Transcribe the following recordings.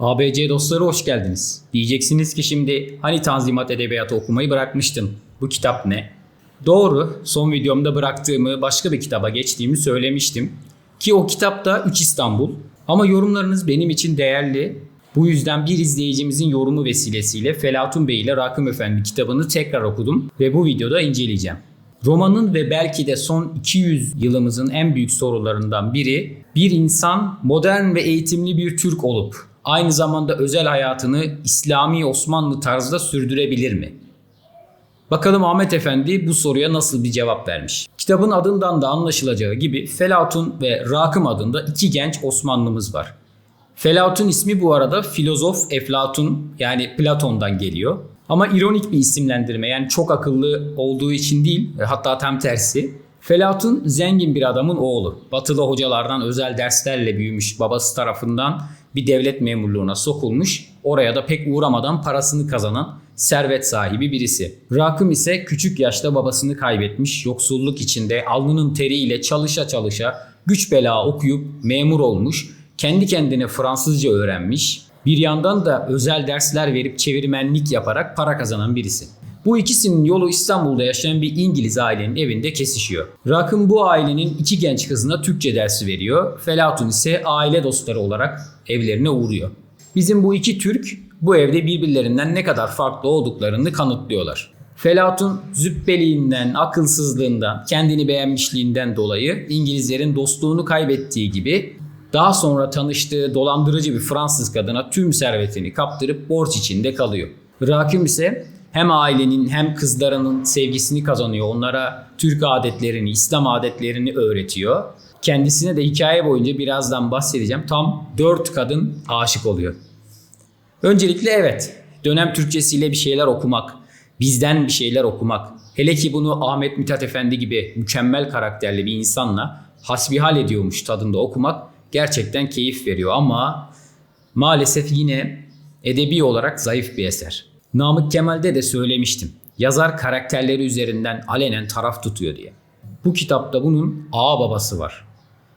ABC dostları hoş geldiniz. Diyeceksiniz ki şimdi hani Tanzimat Edebiyatı okumayı bırakmıştın. Bu kitap ne? Doğru, son videomda bıraktığımı başka bir kitaba geçtiğimi söylemiştim. Ki o kitap da 3 İstanbul. Ama yorumlarınız benim için değerli. Bu yüzden bir izleyicimizin yorumu vesilesiyle Felatun Bey ile Rakım Efendi kitabını tekrar okudum ve bu videoda inceleyeceğim. Romanın ve belki de son 200 yılımızın en büyük sorularından biri bir insan modern ve eğitimli bir Türk olup aynı zamanda özel hayatını İslami Osmanlı tarzda sürdürebilir mi? Bakalım Ahmet Efendi bu soruya nasıl bir cevap vermiş. Kitabın adından da anlaşılacağı gibi Felatun ve Rakım adında iki genç Osmanlımız var. Felatun ismi bu arada filozof Eflatun yani Platon'dan geliyor. Ama ironik bir isimlendirme yani çok akıllı olduğu için değil hatta tam tersi. Felatun zengin bir adamın oğlu. Batılı hocalardan özel derslerle büyümüş babası tarafından bir devlet memurluğuna sokulmuş. Oraya da pek uğramadan parasını kazanan servet sahibi birisi. Rakım ise küçük yaşta babasını kaybetmiş, yoksulluk içinde alnının teriyle çalışa çalışa güç bela okuyup memur olmuş, kendi kendine Fransızca öğrenmiş, bir yandan da özel dersler verip çevirmenlik yaparak para kazanan birisi. Bu ikisinin yolu İstanbul'da yaşayan bir İngiliz ailenin evinde kesişiyor. Rakım bu ailenin iki genç kızına Türkçe dersi veriyor. Felatun ise aile dostları olarak evlerine uğruyor. Bizim bu iki Türk bu evde birbirlerinden ne kadar farklı olduklarını kanıtlıyorlar. Felatun züppeliğinden, akılsızlığından, kendini beğenmişliğinden dolayı İngilizlerin dostluğunu kaybettiği gibi daha sonra tanıştığı dolandırıcı bir Fransız kadına tüm servetini kaptırıp borç içinde kalıyor. Rakım ise hem ailenin hem kızlarının sevgisini kazanıyor. Onlara Türk adetlerini, İslam adetlerini öğretiyor. Kendisine de hikaye boyunca birazdan bahsedeceğim. Tam 4 kadın aşık oluyor. Öncelikle evet, dönem Türkçesiyle bir şeyler okumak, bizden bir şeyler okumak, hele ki bunu Ahmet Mithat Efendi gibi mükemmel karakterli bir insanla hasbihal ediyormuş tadında okumak gerçekten keyif veriyor ama maalesef yine edebi olarak zayıf bir eser. Namık Kemal'de de söylemiştim. Yazar karakterleri üzerinden alenen taraf tutuyor diye. Bu kitapta bunun ağa babası var.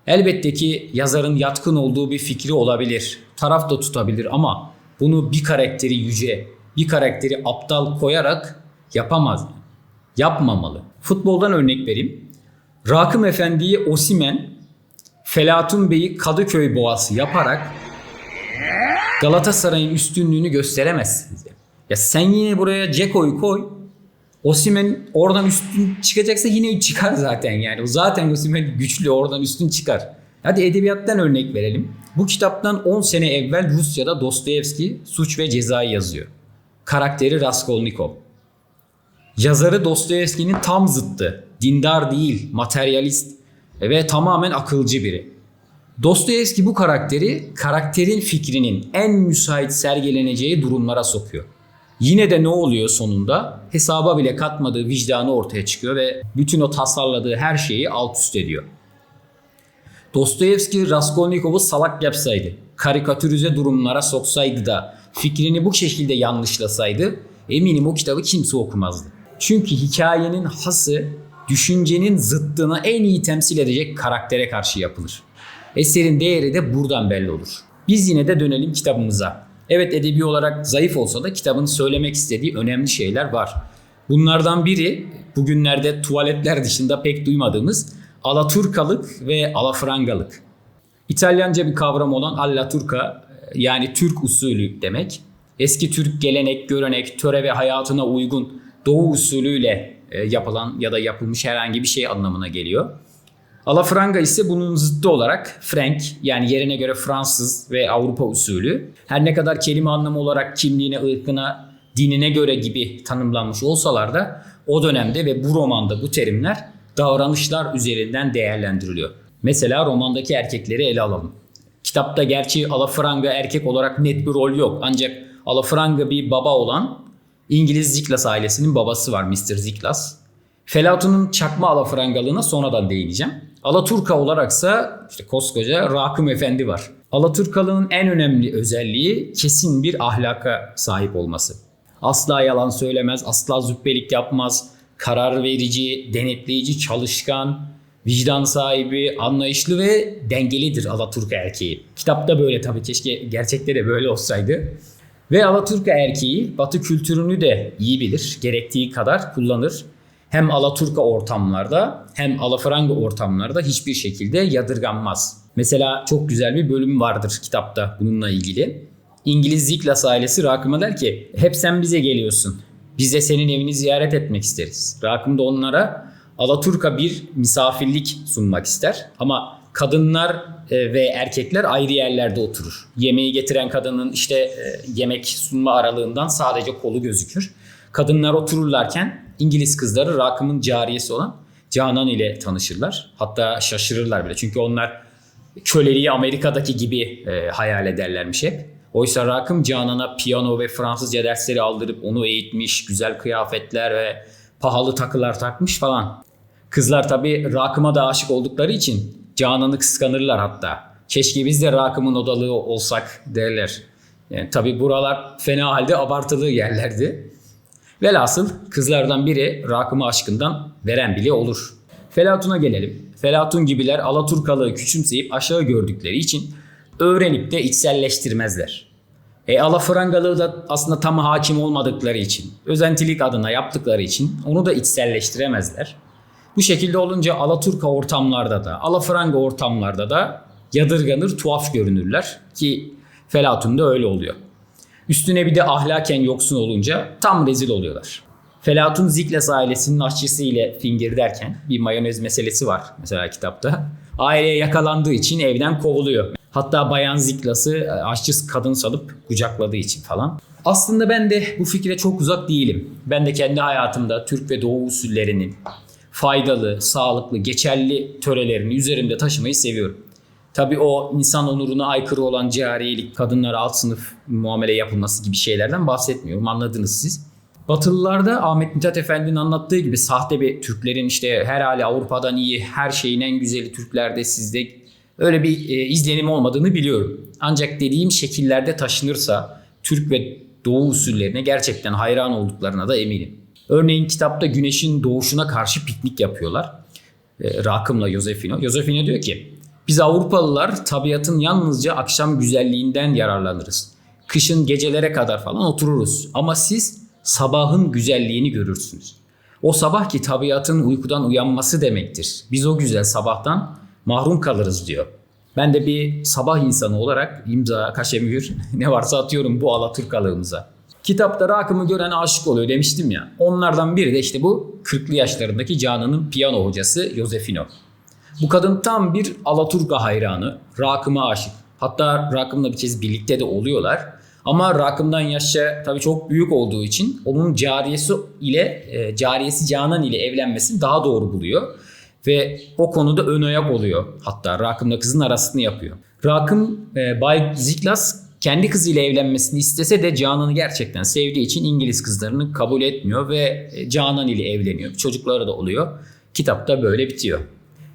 Elbette ki yazarın yatkın olduğu bir fikri olabilir. Taraf da tutabilir ama bunu bir karakteri yüce, bir karakteri aptal koyarak yapamaz. Yapmamalı. Futboldan örnek vereyim. Rakım Efendi'yi Osimen, Felatun Bey'i Kadıköy boğası yaparak Galatasaray'ın üstünlüğünü gösteremezsiniz. Ya, ya sen yine buraya Ceko'yu koy. Osimen oradan üstün çıkacaksa yine çıkar zaten yani. Zaten Osimen güçlü oradan üstün çıkar. Hadi edebiyattan örnek verelim. Bu kitaptan 10 sene evvel Rusya'da Dostoyevski Suç ve Ceza'yı yazıyor. Karakteri Raskolnikov. Yazarı Dostoyevski'nin tam zıttı. Dindar değil, materyalist ve tamamen akılcı biri. Dostoyevski bu karakteri karakterin fikrinin en müsait sergileneceği durumlara sokuyor. Yine de ne oluyor sonunda? Hesaba bile katmadığı vicdanı ortaya çıkıyor ve bütün o tasarladığı her şeyi alt üst ediyor. Dostoyevski Raskolnikov'u salak yapsaydı, karikatürize durumlara soksaydı da fikrini bu şekilde yanlışlasaydı eminim o kitabı kimse okumazdı. Çünkü hikayenin hası düşüncenin zıttını en iyi temsil edecek karaktere karşı yapılır. Eserin değeri de buradan belli olur. Biz yine de dönelim kitabımıza. Evet edebi olarak zayıf olsa da kitabın söylemek istediği önemli şeyler var. Bunlardan biri bugünlerde tuvaletler dışında pek duymadığımız Alaturkalık ve Alafrangalık. İtalyanca bir kavram olan Allaturka yani Türk usulü demek. Eski Türk gelenek, görenek, töre ve hayatına uygun Doğu usulüyle e, yapılan ya da yapılmış herhangi bir şey anlamına geliyor. Alafranga ise bunun zıttı olarak Frank yani yerine göre Fransız ve Avrupa usulü. Her ne kadar kelime anlamı olarak kimliğine, ırkına, dinine göre gibi tanımlanmış olsalar da o dönemde ve bu romanda bu terimler davranışlar üzerinden değerlendiriliyor. Mesela romandaki erkekleri ele alalım. Kitapta gerçi Alafranga erkek olarak net bir rol yok ancak Alafranga bir baba olan İngiliz Ziklas ailesinin babası var Mr. Ziklas. Felatun'un çakma alafrangalığına sonradan değineceğim. Alaturka olaraksa işte koskoca Rakım Efendi var. Alaturkalığın en önemli özelliği kesin bir ahlaka sahip olması. Asla yalan söylemez, asla züppelik yapmaz, karar verici, denetleyici, çalışkan, Vicdan sahibi, anlayışlı ve dengelidir Alaturka erkeği. Kitapta böyle tabii keşke gerçekte de böyle olsaydı. Ve Alaturka erkeği Batı kültürünü de iyi bilir, gerektiği kadar kullanır. Hem Alaturka ortamlarda hem Alafranga ortamlarda hiçbir şekilde yadırganmaz. Mesela çok güzel bir bölüm vardır kitapta bununla ilgili. İngiliz Ziklas ailesi Rakım'a der ki hep sen bize geliyorsun. Biz de senin evini ziyaret etmek isteriz. Rakım da onlara Alaturka bir misafirlik sunmak ister. Ama kadınlar e, ve erkekler ayrı yerlerde oturur. Yemeği getiren kadının işte e, yemek sunma aralığından sadece kolu gözükür. Kadınlar otururlarken İngiliz kızları Rakım'ın cariyesi olan Canan ile tanışırlar. Hatta şaşırırlar bile. Çünkü onlar köleliği Amerika'daki gibi e, hayal ederlermiş hep. Oysa Rakım Canan'a piyano ve Fransızca dersleri aldırıp onu eğitmiş, güzel kıyafetler ve pahalı takılar takmış falan. Kızlar tabii Rakım'a da aşık oldukları için Canan'ı kıskanırlar hatta. Keşke biz de Rakım'ın odalığı olsak derler. Yani tabii buralar fena halde abartılı yerlerdi. Velhasıl kızlardan biri Rakım'ı aşkından veren bile olur. Felatun'a gelelim. Felatun gibiler Alaturkalığı küçümseyip aşağı gördükleri için öğrenip de içselleştirmezler. E Alafrangalığı da aslında tam hakim olmadıkları için, özentilik adına yaptıkları için onu da içselleştiremezler. Bu şekilde olunca Alaturka ortamlarda da, Alafranga ortamlarda da yadırganır, tuhaf görünürler ki Felatun'da öyle oluyor. Üstüne bir de ahlaken yoksun olunca tam rezil oluyorlar. Felatun Ziklas ailesinin aşçısı ile fingir derken bir mayonez meselesi var mesela kitapta. Aileye yakalandığı için evden kovuluyor. Hatta Bayan Ziklas'ı aşçı kadın salıp kucakladığı için falan. Aslında ben de bu fikre çok uzak değilim. Ben de kendi hayatımda Türk ve Doğu usullerinin faydalı, sağlıklı, geçerli törelerini üzerimde taşımayı seviyorum. Tabii o insan onuruna aykırı olan cariyelik, kadınlara alt sınıf muamele yapılması gibi şeylerden bahsetmiyorum. Anladınız siz. Batılılarda Ahmet Mithat Efendi'nin anlattığı gibi sahte bir Türklerin işte her hali Avrupa'dan iyi, her şeyin en güzeli Türklerde sizde öyle bir e, izlenim olmadığını biliyorum. Ancak dediğim şekillerde taşınırsa Türk ve Doğu usullerine gerçekten hayran olduklarına da eminim. Örneğin kitapta güneşin doğuşuna karşı piknik yapıyorlar. E, Rakım'la Josefino. Josefino diyor ki biz Avrupalılar tabiatın yalnızca akşam güzelliğinden yararlanırız. Kışın gecelere kadar falan otururuz. Ama siz sabahın güzelliğini görürsünüz. O sabah ki tabiatın uykudan uyanması demektir. Biz o güzel sabahtan mahrum kalırız diyor. Ben de bir sabah insanı olarak imza, kaşemür ne varsa atıyorum bu Alaturkalığımıza. Kitapta Rakım'ı gören aşık oluyor demiştim ya. Onlardan biri de işte bu 40'lı yaşlarındaki Canan'ın piyano hocası Josefino. Bu kadın tam bir Alaturka hayranı. Rakım'a aşık. Hatta Rakım'la bir kez birlikte de oluyorlar. Ama Rakım'dan yaşça tabii çok büyük olduğu için onun cariyesi ile e, cariyesi Canan ile evlenmesini daha doğru buluyor. Ve o konuda ön ayak oluyor. Hatta Rakım'la kızın arasını yapıyor. Rakım e, Bay Ziklas kendi kızıyla evlenmesini istese de Canan'ı gerçekten sevdiği için İngiliz kızlarını kabul etmiyor ve e, Canan ile evleniyor. Çocukları da oluyor. Kitapta böyle bitiyor.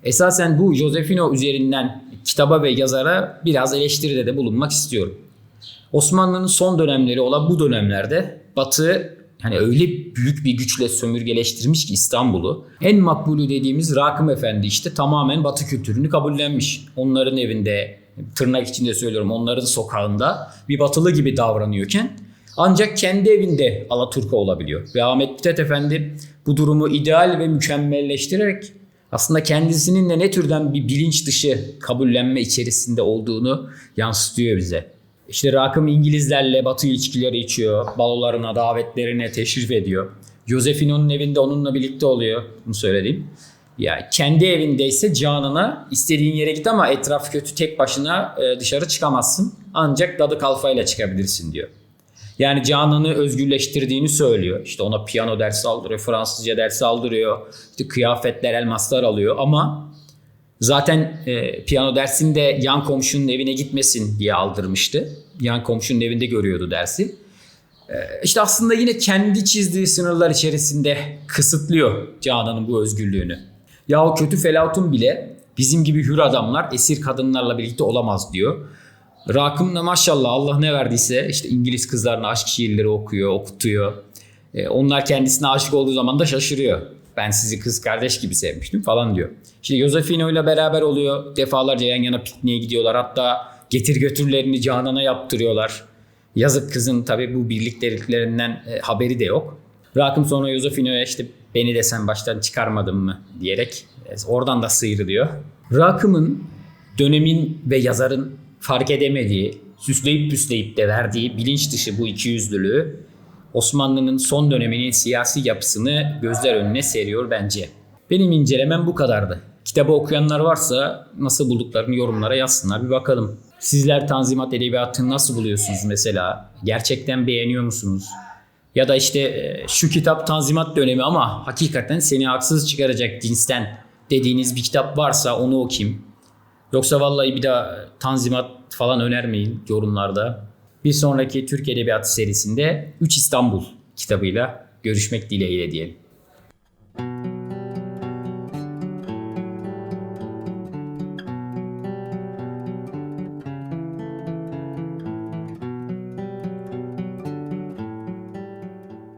Esasen bu Josefino üzerinden kitaba ve yazara biraz eleştiride de bulunmak istiyorum. Osmanlı'nın son dönemleri olan bu dönemlerde Batı hani öyle büyük bir güçle sömürgeleştirmiş ki İstanbul'u. En makbulü dediğimiz Rakım Efendi işte tamamen Batı kültürünü kabullenmiş. Onların evinde tırnak içinde söylüyorum onların sokağında bir batılı gibi davranıyorken ancak kendi evinde Alaturka olabiliyor. Ve Ahmet Mithat Efendi bu durumu ideal ve mükemmelleştirerek aslında kendisinin de ne türden bir bilinç dışı kabullenme içerisinde olduğunu yansıtıyor bize. İşte Rakım İngilizlerle batı ilişkileri içiyor. Balolarına, davetlerine teşrif ediyor. Josefino'nun evinde onunla birlikte oluyor. Bunu söyleyeyim. Ya kendi evindeyse canına istediğin yere git ama etraf kötü tek başına e, dışarı çıkamazsın. Ancak dadı kalfayla çıkabilirsin diyor. Yani Canan'ı özgürleştirdiğini söylüyor. İşte ona piyano dersi aldırıyor, Fransızca dersi aldırıyor. İşte kıyafetler, elmaslar alıyor ama zaten e, piyano dersinde yan komşunun evine gitmesin diye aldırmıştı. Yan komşunun evinde görüyordu dersi. E, işte aslında yine kendi çizdiği sınırlar içerisinde kısıtlıyor Canan'ın bu özgürlüğünü. Ya o kötü Felatun bile bizim gibi hür adamlar esir kadınlarla birlikte olamaz diyor. Rakım da maşallah Allah ne verdiyse işte İngiliz kızlarına aşk şiirleri okuyor, okutuyor. E, onlar kendisine aşık olduğu zaman da şaşırıyor. Ben sizi kız kardeş gibi sevmiştim falan diyor. İşte Josefino ile beraber oluyor. Defalarca yan yana pikniğe gidiyorlar. Hatta getir götürlerini Canan'a yaptırıyorlar. Yazık kızın tabii bu birlikteliklerinden e, haberi de yok. Rakım sonra Josefino'ya işte beni de sen baştan çıkarmadın mı diyerek e, oradan da sıyrılıyor. Rakım'ın dönemin ve yazarın fark edemediği, süsleyip püsleyip de verdiği bilinç dışı bu ikiyüzlülüğü Osmanlı'nın son döneminin siyasi yapısını gözler önüne seriyor bence. Benim incelemem bu kadardı. Kitabı okuyanlar varsa nasıl bulduklarını yorumlara yazsınlar bir bakalım. Sizler Tanzimat Edebiyatı'nı nasıl buluyorsunuz mesela? Gerçekten beğeniyor musunuz? Ya da işte e, şu kitap Tanzimat dönemi ama hakikaten seni haksız çıkaracak cinsten dediğiniz bir kitap varsa onu okuyayım. Yoksa vallahi bir daha Tanzimat falan önermeyin yorumlarda. Bir sonraki Türk Edebiyatı serisinde 3 İstanbul kitabıyla görüşmek dileğiyle diyelim.